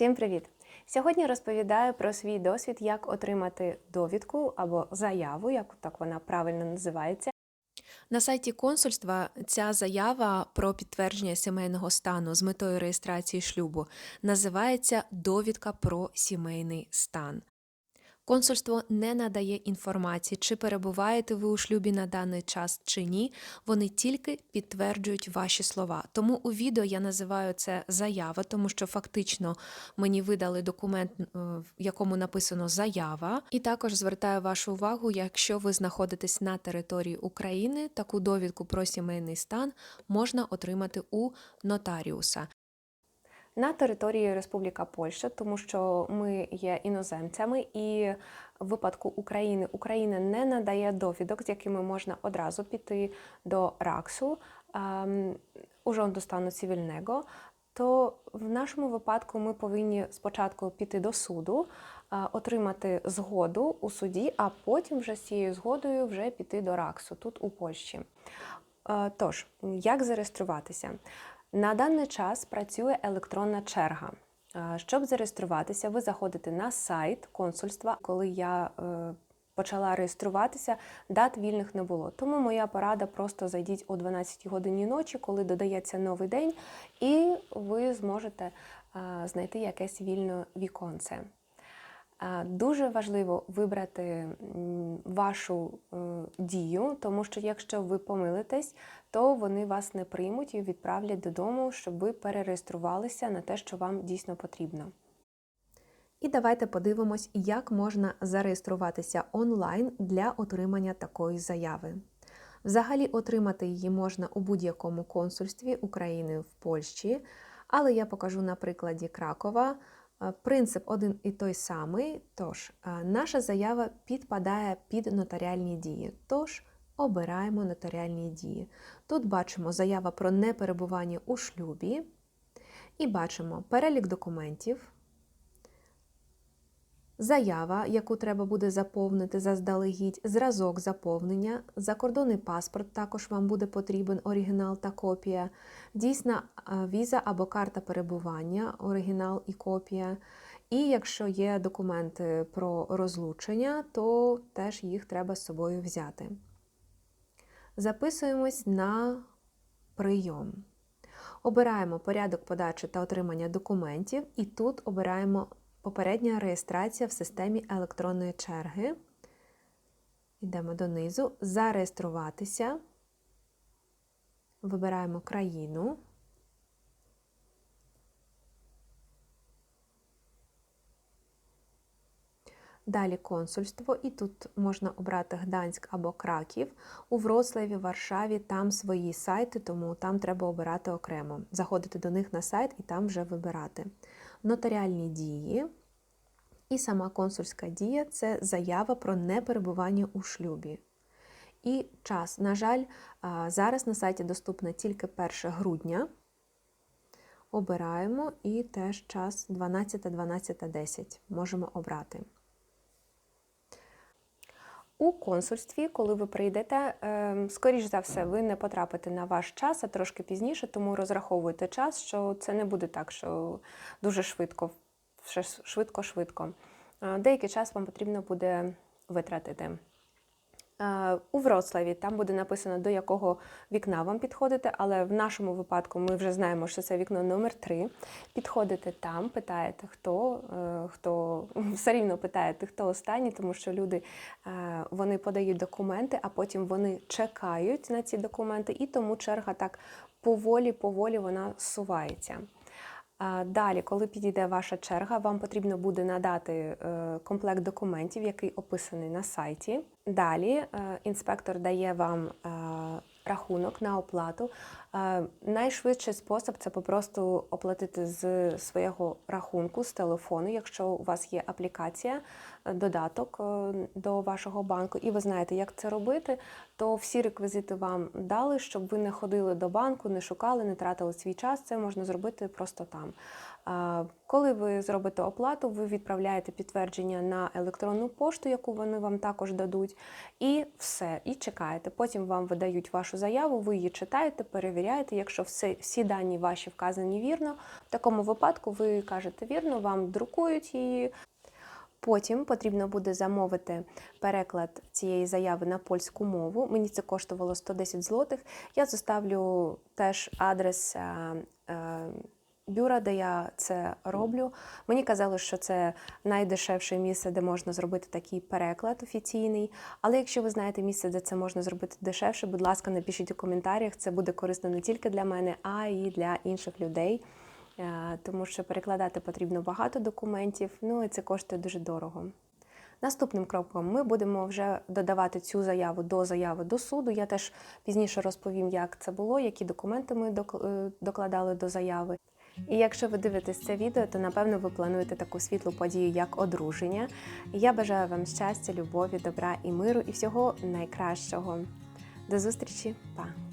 Всім привіт! Сьогодні розповідаю про свій досвід, як отримати довідку або заяву, як так вона правильно називається. На сайті консульства ця заява про підтвердження сімейного стану з метою реєстрації шлюбу називається довідка про сімейний стан. Консульство не надає інформації, чи перебуваєте ви у шлюбі на даний час чи ні. Вони тільки підтверджують ваші слова. Тому у відео я називаю це заява, тому що фактично мені видали документ, е, в якому написано заява. І також звертаю вашу увагу, якщо ви знаходитесь на території України, таку довідку про сімейний стан можна отримати у нотаріуса. На території Республіка Польща, тому що ми є іноземцями, і в випадку України Україна не надає довідок, з якими можна одразу піти до РАКСу ем, урządu стану цивільного. То в нашому випадку ми повинні спочатку піти до суду, е, отримати згоду у суді, а потім вже з цією згодою вже піти до РАКСу тут у Польщі. Е, Тож, як зареєструватися? На даний час працює електронна черга. Щоб зареєструватися, ви заходите на сайт консульства. Коли я е, почала реєструватися, дат вільних не було. Тому моя порада просто зайдіть о 12 годині ночі, коли додається новий день, і ви зможете знайти якесь вільне віконце. Дуже важливо вибрати вашу е, дію, тому що якщо ви помилитесь, то вони вас не приймуть і відправлять додому, щоб ви перереєструвалися на те, що вам дійсно потрібно. І давайте подивимось, як можна зареєструватися онлайн для отримання такої заяви. Взагалі, отримати її можна у будь-якому консульстві України в Польщі, але я покажу на прикладі Кракова. Принцип один і той самий. Тож, наша заява підпадає під нотаріальні дії. Тож, обираємо нотаріальні дії. Тут бачимо заява про неперебування у шлюбі, і бачимо перелік документів, Заява, яку треба буде заповнити заздалегідь, зразок заповнення, закордонний паспорт також вам буде потрібен оригінал та копія, дійсна віза або карта перебування, оригінал і копія. І якщо є документи про розлучення, то теж їх треба з собою взяти. Записуємось на прийом. Обираємо порядок подачі та отримання документів, і тут обираємо попередня реєстрація в системі електронної черги. Йдемо донизу. Зареєструватися. Вибираємо країну. Далі консульство, і тут можна обрати Гданськ або Краків. У Вроцлаві, Варшаві там свої сайти, тому там треба обирати окремо. Заходити до них на сайт і там вже вибирати. Нотаріальні дії. І сама консульська дія це заява про неперебування у шлюбі. І час. На жаль, зараз на сайті доступна тільки 1 грудня. Обираємо і теж час 12-12.10 можемо обрати. У консульстві, коли ви прийдете, ем, скоріш за все, ви не потрапите на ваш час, а трошки пізніше, тому розраховуйте час, що це не буде так, що дуже швидко, швидко-швидко. Е, Деякий час вам потрібно буде витратити. Е, У Вроцлаві там буде написано, до якого вікна вам підходите, але в нашому випадку ми вже знаємо, що це вікно номер 3 Підходите там, питаєте, хто, е, хто все рівно питаєте, хто останній, тому що люди е, вони подають документи, а потім вони чекають на ці документи, і тому черга так поволі-поволі вона сувається. Далі, коли підійде ваша черга, вам потрібно буде надати е, комплект документів, який описаний на сайті. Далі е, інспектор дає вам е, рахунок на оплату. Найшвидший спосіб це попросту оплатити з свого рахунку, з телефону, якщо у вас є аплікація, додаток до вашого банку, і ви знаєте, як це робити, то всі реквізити вам дали, щоб ви не ходили до банку, не шукали, не тратили свій час. Це можна зробити просто там. Коли ви зробите оплату, ви відправляєте підтвердження на електронну пошту, яку вони вам також дадуть, і все, і чекаєте. Потім вам видають вашу заяву, ви її читаєте, перевіряєте. Якщо все, всі дані ваші вказані вірно, в такому випадку ви кажете вірно, вам друкують її. Потім потрібно буде замовити переклад цієї заяви на польську мову. Мені це коштувало 110 злотих. Я заставлю теж адрес е, е, бюра, де я це роблю. Мені казали, що це найдешевше місце, де можна зробити такий переклад офіційний. Але якщо ви знаєте місце, де це можна зробити дешевше, будь ласка, напишіть у коментарях. Це буде корисно не тільки для мене, а й для інших людей. Е, Тому що перекладати потрібно багато документів, ну і це коштує дуже дорого. Наступним кроком ми будемо вже додавати цю заяву до заяви до суду. Я теж пізніше розповім, як це було, які документи ми е, докладали до заяви. І якщо ви дивитесь це відео, то напевно ви плануєте таку світлу подію, як одруження. Я бажаю вам щастя, любові, добра і миру і всього найкращого. До зустрічі, па!